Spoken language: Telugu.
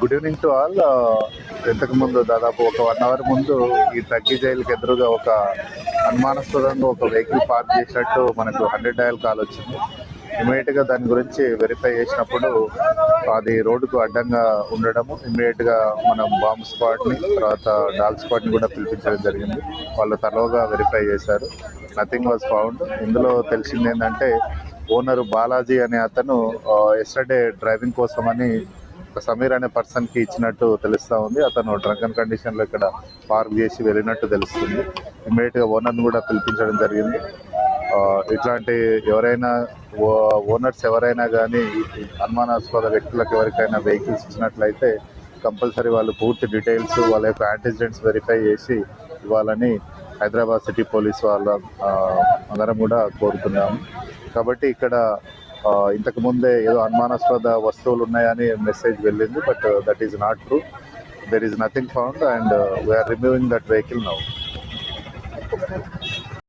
Good evening to all. ఇంతకు ముందు దాదాపు ఒక వన్ అవర్ ముందు ఈ తగ్గి జైలుకి ఎదురుగా ఒక అనుమానాస్పదంగా ఒక వెహికల్ పార్క్ చేసినట్టు మనకు హండ్రెడ్ డయల్ కాల్ వచ్చింది. ఇమీడియట్గా దాని గురించి వెరిఫై చేసినప్పుడు అది రోడ్డుకు అడ్డంగా ఉండడము ఇమీడియట్గా మనం బాంబ్ స్క్వాడ్ని తర్వాత డాల్ స్క్వాడ్ని కూడా పిలిపించడం జరిగింది. వాళ్ళు తలవగా వెరిఫై చేశారు. నథింగ్ వాజ్ ఫౌండ్ ఇందులో తెలిసింది ఏంటంటే ఓనర్ బాలాజీ అనే అతను ఎస్టర్డే డ్రైవింగ్ కోసమని సమీర్ అనే పర్సన్కి ఇచ్చినట్టు తెలుస్తా ఉంది. అతను డ్రంకన్ కండిషన్లో ఇక్కడ పార్క్ చేసి వెళ్ళినట్టు తెలుస్తుంది. ఇమీడియట్గా ఓనర్ కూడా పిలిపించడం జరిగింది. ఇట్లాంటి ఎవరైనా ఓనర్స్ ఎవరైనా కానీ అనుమానాస్పద వ్యక్తులకు ఎవరికైనా వెహికల్స్ ఇచ్చినట్లయితే కంపల్సరీ వాళ్ళు పూర్తి డీటెయిల్స్ వాళ్ళ యొక్క యాంటిసిడెంట్స్ వెరిఫై చేసి ఇవ్వాలని హైదరాబాద్ సిటీ పోలీస్ వాళ్ళ అందరం కూడా కోరుతున్నాము కాబట్టి ఇక్కడ ఇంతకుముందే ఇంతకు ముందే ఏదో అనుమానాస్పద వస్తువులు ఉన్నాయని మెసేజ్ వెళ్ళింది but that is not true. There is nothing found and we are removing that vehicle now